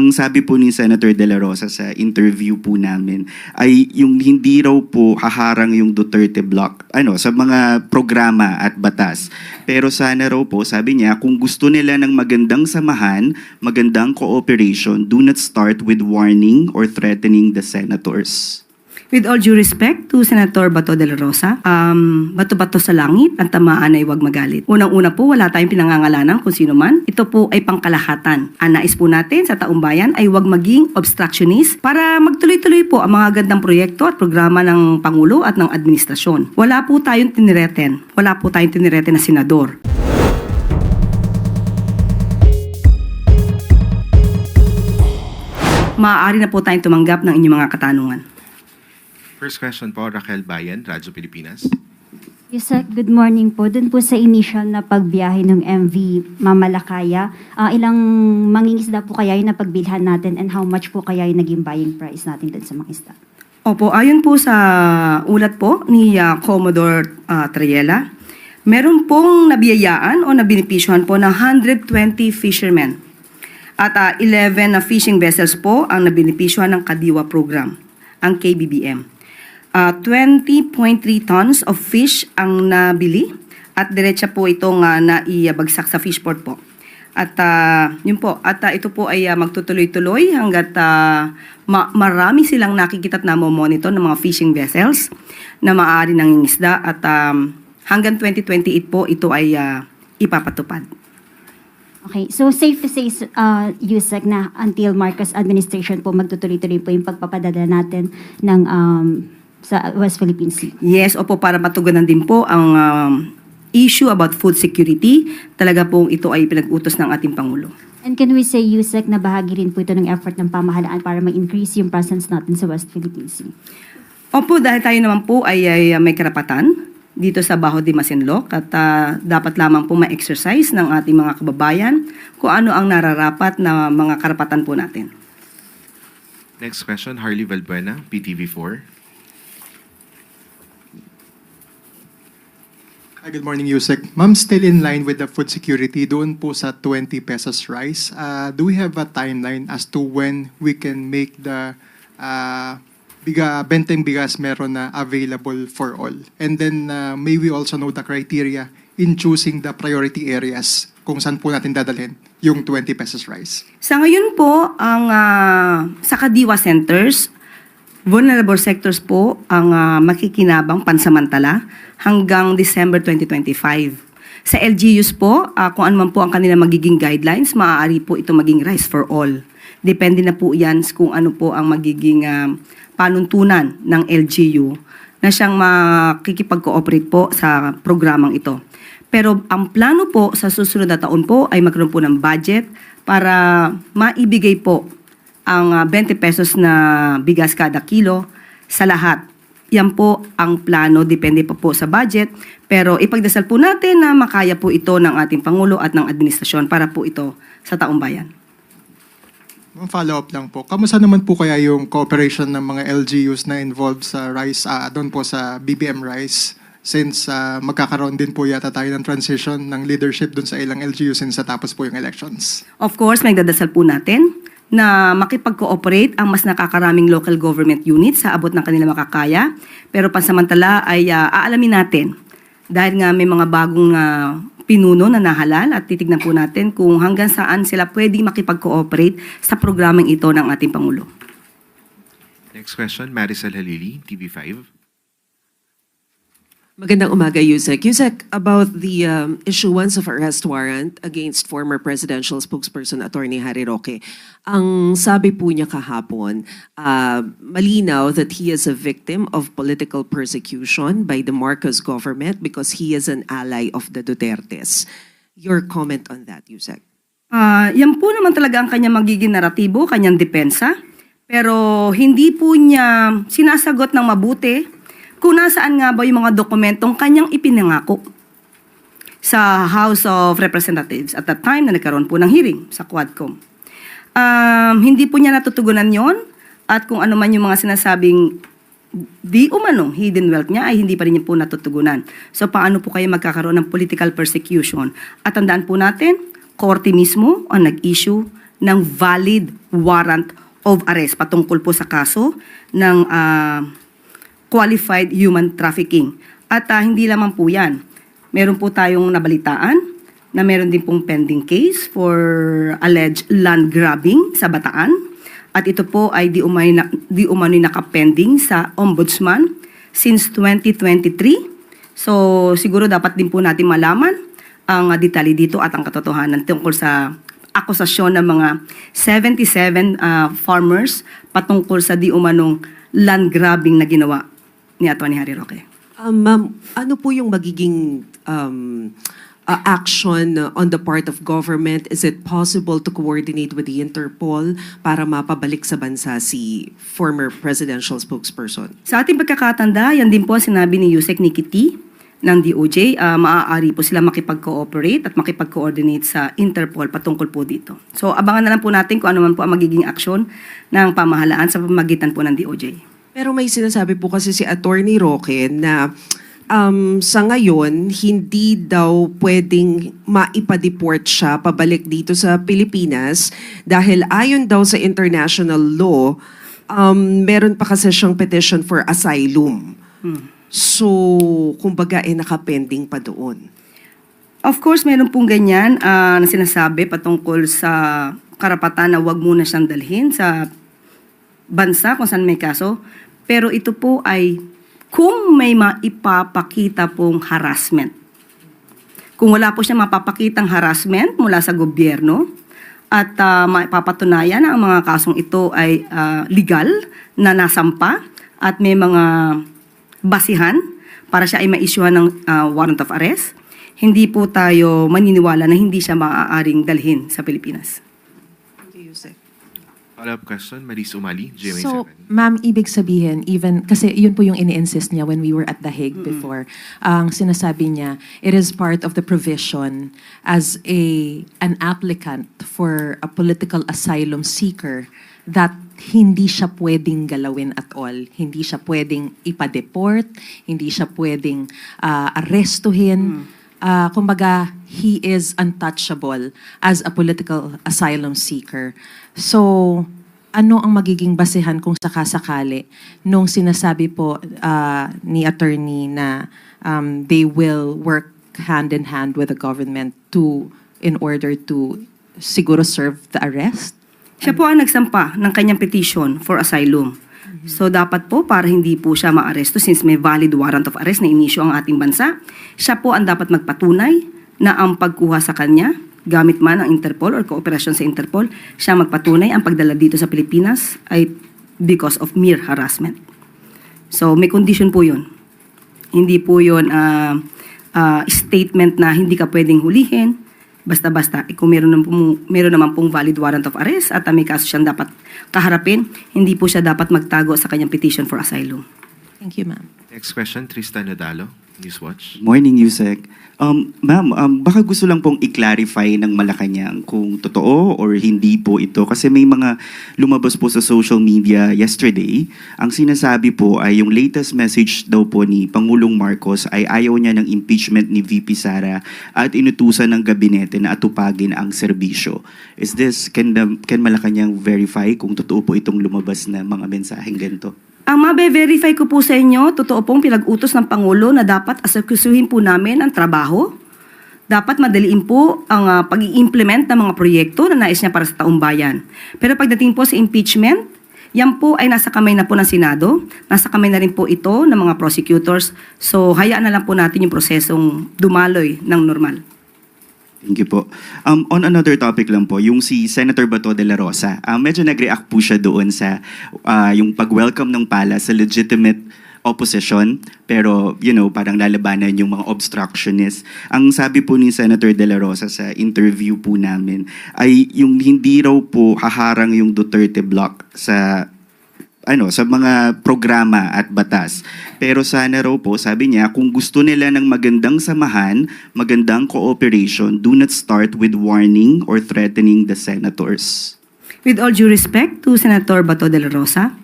ang sabi po ni Senator De La Rosa sa interview po namin ay yung hindi raw po haharang yung Duterte block ano sa mga programa at batas. Pero sana raw po sabi niya kung gusto nila ng magandang samahan, magandang cooperation, do not start with warning or threatening the senators. With all due respect to Senator Bato de la Rosa, um, bato-bato sa langit, ang tamaan ay huwag magalit. Unang-una po, wala tayong pinangangalanan kung sino man. Ito po ay pangkalahatan. Ang nais po natin sa taong bayan ay huwag maging obstructionist para magtuloy-tuloy po ang mga gandang proyekto at programa ng Pangulo at ng administrasyon. Wala po tayong tinireten. Wala po tayong tinireten na senador. Maaari na po tayong tumanggap ng inyong mga katanungan. First question po, Raquel Bayan, Radyo Pilipinas. Yusek, good morning po. Doon po sa initial na pagbiyahe ng MV Mamalakaya, ah, ilang mangingisda po kaya yung napagbilhan natin and how much po kaya yung naging buying price natin doon sa mga isda? Opo, ayon po sa ulat po ni ah, Commodore uh, Triela, meron pong nabiyayaan o nabinipisyohan po ng 120 fishermen. At ah, 11 na fishing vessels po ang nabinipisyohan ng Kadiwa program, ang KBBM. Ah, 20.3 tons of fish ang nabili at diretsa po itong uh, naibagsak sa fishport po. At ah, yun po, at ah, ito po ay ah, magtutuloy-tuloy hanggat ah, ma- marami silang nakikita at monitor ng mga fishing vessels na maaari nang isda at um, hanggang 2028 po ito ay ah, ipapatupad. Okay, so safe to say, uh, Yusek, na until Marcos administration po magtutuloy-tuloy po yung pagpapadala natin ng um, sa West Philippine Sea. Yes, opo, para matugunan din po ang um, issue about food security. Talaga pong ito ay pinag-utos ng ating Pangulo. And can we say, Yusek, na bahagi rin po ito ng effort ng pamahalaan para ma-increase yung presence natin sa West Philippine Sea? Opo, dahil tayo naman po ay, ay may karapatan dito sa Baho de Masinloc at ah, dapat lamang po ma-exercise ng ating mga kababayan kung ano ang nararapat na mga karapatan po natin. Next question, Harley Valbuena, PTV4. Hi, good morning, Yusek. Ma'am, still in line with the food security, doon po sa 20 pesos rice, uh, do we have a timeline as to when we can make the uh, biga, benteng bigas meron na available for all? And then, uh, may we also know the criteria in choosing the priority areas kung saan po natin dadalhin yung 20 pesos rice? Sa ngayon po, ang ah, sa Kadiwa Centers, vulnerable sectors po ang ah, makikinabang pansamantala hanggang December 2025. Sa LGUs po, ah, kung ano man po ang kanilang magiging guidelines, maaari po ito maging rice for all. Depende na po yan kung ano po ang magiging ah, panuntunan ng LGU na siyang makikipag-cooperate po sa programang ito. Pero ang plano po sa susunod na taon po ay magkaroon po ng budget para maibigay po ang ah, 20 pesos na bigas kada kilo sa lahat. Yan po ang plano, depende pa po sa budget. Pero ipagdasal po natin na makaya po ito ng ating Pangulo at ng administrasyon para po ito sa taong bayan. Follow-up lang po. Kamusta naman po kaya yung cooperation ng mga LGUs na involved sa rice, ah, doon po sa BBM Rice? Since ah, magkakaroon din po yata tayo ng transition ng leadership doon sa ilang LGUs since natapos po yung elections. Of course, may dadasal po natin na makipag-cooperate ang mas nakakaraming local government units sa abot ng kanilang makakaya. Pero pansamantala ay ah, aalamin natin dahil nga may mga bagong ah, pinuno na nahalal at titignan po natin kung hanggang saan sila pwedeng makipag-cooperate sa programang ito ng ating Pangulo. Next question, Maricel Halili, TV5. Magandang umaga, Yusek. Yusek, about the um, issuance of arrest warrant against former presidential spokesperson Attorney Harry Roque. Ang sabi po niya kahapon, uh, malinaw that he is a victim of political persecution by the Marcos government because he is an ally of the Dutertes. Your comment on that, Yusek? Ah, yan po naman talaga ang kanyang magiging naratibo, kanyang depensa. Pero hindi po niya sinasagot ng mabuti kung nasaan nga ba yung mga dokumentong kanyang ipinangako sa House of Representatives at that time na nagkaroon po ng hearing sa Quadcom. Um, hindi po niya natutugunan yon at kung ano man yung mga sinasabing di umano hidden wealth niya ay hindi pa rin niya po natutugunan. So paano po kayo magkakaroon ng political persecution? At tandaan po natin, korte mismo ang nag-issue ng valid warrant of arrest patungkol po sa kaso ng ah, qualified human trafficking. At ah, hindi lamang po yan. Meron po tayong nabalitaan na meron din pong pending case for alleged land grabbing sa Bataan. At ito po ay di umay na, di umano'y nakapending sa ombudsman since 2023. So siguro dapat din po natin malaman ang uh, detalye dito at ang katotohanan tungkol sa akusasyon ng mga 77 ah, farmers patungkol sa di umanong land grabbing na ginawa ni Atty. Harry Roque. Um, ma'am, ano po yung magiging um, uh, action uh, on the part of government? Is it possible to coordinate with the Interpol para mapabalik sa bansa si former presidential spokesperson? Sa ating pagkakatanda, yan din po ang sinabi ni Yusek Nikki T ng DOJ, ah, maaari po sila makipag-cooperate at makipag-coordinate sa Interpol patungkol po dito. So abangan na lang po natin kung ano man po ang magiging aksyon ng pamahalaan sa pamagitan po ng DOJ. Pero may sinasabi po kasi si Attorney Roque na um, sa ngayon, hindi daw pwedeng maipa-deport siya pabalik dito sa Pilipinas dahil ayon daw sa international law, um, meron pa kasi siyang petition for asylum. So, kumbaga, eh, nakapending pa doon. Of course, meron pong ganyan ah, na sinasabi patungkol sa karapatan na wag muna siyang dalhin sa bansa kung saan may kaso. Pero ito po ay kung may maipapakita pong harassment. Kung wala po siya mapapakitang harassment mula sa gobyerno at ah, maipapatunayan na ang mga kasong ito ay ah, legal na nasampa at may mga basihan para siya ay ma-issuehan ng ah, warrant of arrest, hindi po tayo maniniwala na hindi siya maaaring dalhin sa Pilipinas. Follow-up question, Maris Umali, GMA7. So, ma'am, ibig sabihin, even, kasi yun po yung ini-insist niya when we were at The Hague before, ang sinasabi niya, it is part of the provision as a an applicant for a political asylum seeker that hindi siya pwedeng galawin at all. Hindi siya pwedeng ipa-deport, hindi siya pwedeng ah, arestuhin. Ah, kumbaga, he is untouchable as a political asylum seeker. So, ano ang magiging basehan kung sakasakali nung sinasabi po ah, ni attorney na um, they will work hand in hand with the government to in order to siguro serve the arrest? Siya po ang nagsampa ng kanyang petition for asylum. So dapat po para hindi po siya maaresto since may valid warrant of arrest na inisyo ang ating bansa, siya po ang dapat magpatunay na ang pagkuha sa kanya gamit man ang Interpol or kooperasyon sa Interpol, siya magpatunay ang pagdala dito sa Pilipinas ay because of mere harassment. So may condition po yun. Hindi po yun ah, ah, statement na hindi ka pwedeng hulihin, basta-basta. Eh, kung meron, naman pong, meron naman pong valid warrant of arrest at may kaso siyang dapat kaharapin, hindi po siya dapat magtago sa kanyang petition for asylum. Thank you, ma'am. Next question, Tristan Nadalo, Newswatch. Morning, Yusek. Um, ma'am, um, baka gusto lang pong i-clarify ng Malacanang kung totoo or hindi po ito. Kasi may mga lumabas po sa social media yesterday. Ang sinasabi po ay yung latest message daw po ni Pangulong Marcos ay ayaw niya ng impeachment ni VP Sara at inutusan ng gabinete na atupagin ang serbisyo. Is this, can, the, can Malacanang verify kung totoo po itong lumabas na mga mensaheng ganito? Ang mabe-verify ko po sa inyo, totoo pong pinag-utos ng Pangulo na dapat asekusuhin po namin ang trabaho. Dapat madaliin po ang ah, pag-i-implement ng mga proyekto na nais niya para sa taong bayan. Pero pagdating po sa impeachment, yan po ay nasa kamay na po ng Senado. Nasa kamay na rin po ito ng mga prosecutors. So hayaan na lang po natin yung prosesong dumaloy ng normal. Thank you po. Um, on another topic lang po, yung si Senator Bato de la Rosa, ah, medyo nag-react po siya doon sa ah, yung pag-welcome ng pala sa legitimate opposition, pero you know, parang lalabanan yung mga obstructionists. Ang sabi po ni Senator de la Rosa sa interview po namin ay yung hindi raw po haharang yung Duterte block sa ano sa mga programa at batas. Pero sana raw po, sabi niya, kung gusto nila ng magandang samahan, magandang cooperation, do not start with warning or threatening the senators. With all due respect to Senator Bato de la Rosa,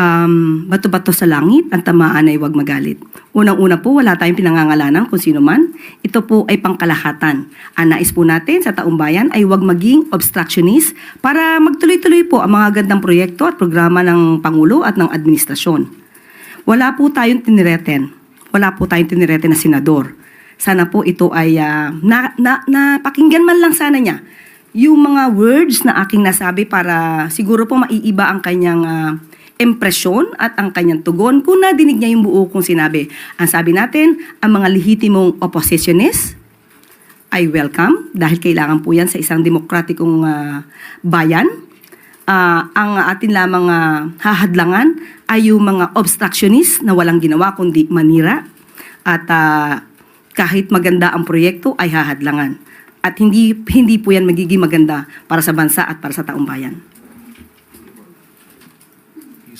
um, bato-bato sa langit, ang tamaan ay huwag magalit. Unang-una po, wala tayong pinangangalanan kung sino man. Ito po ay pangkalahatan. Ang nais po natin sa taong bayan ay huwag maging obstructionist para magtuloy-tuloy po ang mga gandang proyekto at programa ng Pangulo at ng administrasyon. Wala po tayong tinireten. Wala po tayong tinireten na senador. Sana po ito ay ah, na, na, napakinggan man lang sana niya yung mga words na aking nasabi para siguro po maiiba ang kanyang ah, impresyon at ang kanyang tugon kung nadinig niya yung buo kong sinabi. Ang sabi natin, ang mga lehitimong oppositionist ay welcome dahil kailangan po yan sa isang demokratikong ah, bayan. Ah, ang atin lamang ah, hahadlangan ay yung mga obstructionist na walang ginawa kundi manira at ah, kahit maganda ang proyekto ay hahadlangan. At hindi hindi po yan magiging maganda para sa bansa at para sa taong bayan.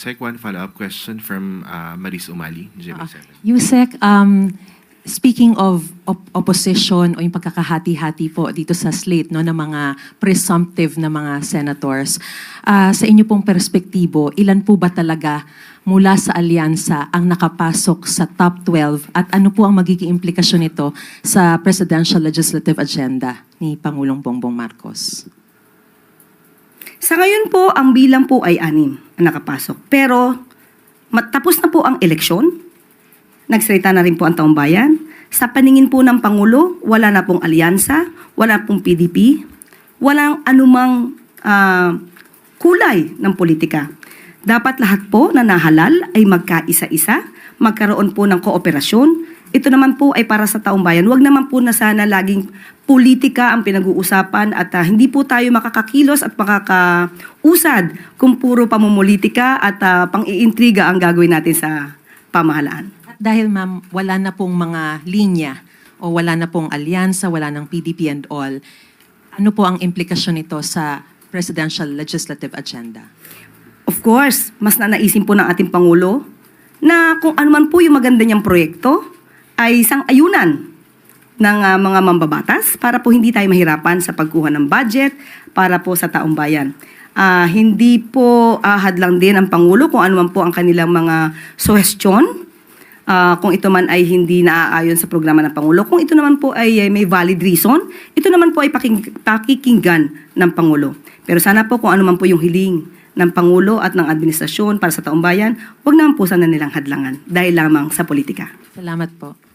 Yusek, one follow-up question from uh, Maris Umali, Ah, GMA7. Yusek, um, speaking of op- opposition o yung pagkakahati-hati po dito sa slate no, ng mga presumptive na mga senators, ah, sa inyo pong perspektibo, ilan po ba talaga mula sa alyansa ang nakapasok sa top 12 at ano po ang magiging implikasyon nito sa presidential legislative agenda ni Pangulong Bongbong Marcos? Sa ngayon po, ang bilang po ay anim ang nakapasok. Pero matapos na po ang eleksyon, nagsalita na rin po ang taong bayan. Sa paningin po ng Pangulo, wala na pong alyansa, wala pong PDP, walang anumang ah, kulay ng politika. Dapat lahat po na nahalal ay magkaisa-isa, magkaroon po ng kooperasyon. Ito naman po ay para sa taong bayan. Huwag naman po na sana laging politika ang pinag-uusapan at ah, hindi po tayo makakakilos at makakausad kung puro pamumulitika at ah, pang-iintriga ang gagawin natin sa pamahalaan. At dahil ma'am, wala na pong mga linya o wala na pong alyansa, wala ng PDP and all, ano po ang implikasyon nito sa presidential legislative agenda? Of course, mas nanaisin po ng ating Pangulo na kung ano man po yung maganda niyang proyekto ay isang ayunan ng ah, mga mambabatas para po hindi tayo mahirapan sa pagkuha ng budget para po sa taong bayan. Ah, hindi po ahad lang din ang Pangulo kung ano man po ang kanilang mga suhestyon Ah, kung ito man ay hindi naaayon sa programa ng Pangulo. Kung ito naman po ay, ay may valid reason, ito naman po ay paking, pakikinggan ng Pangulo. Pero sana po kung ano man po yung hiling ng Pangulo at ng administrasyon para sa taong bayan, huwag naman po sana nilang hadlangan dahil lamang sa politika. Salamat po.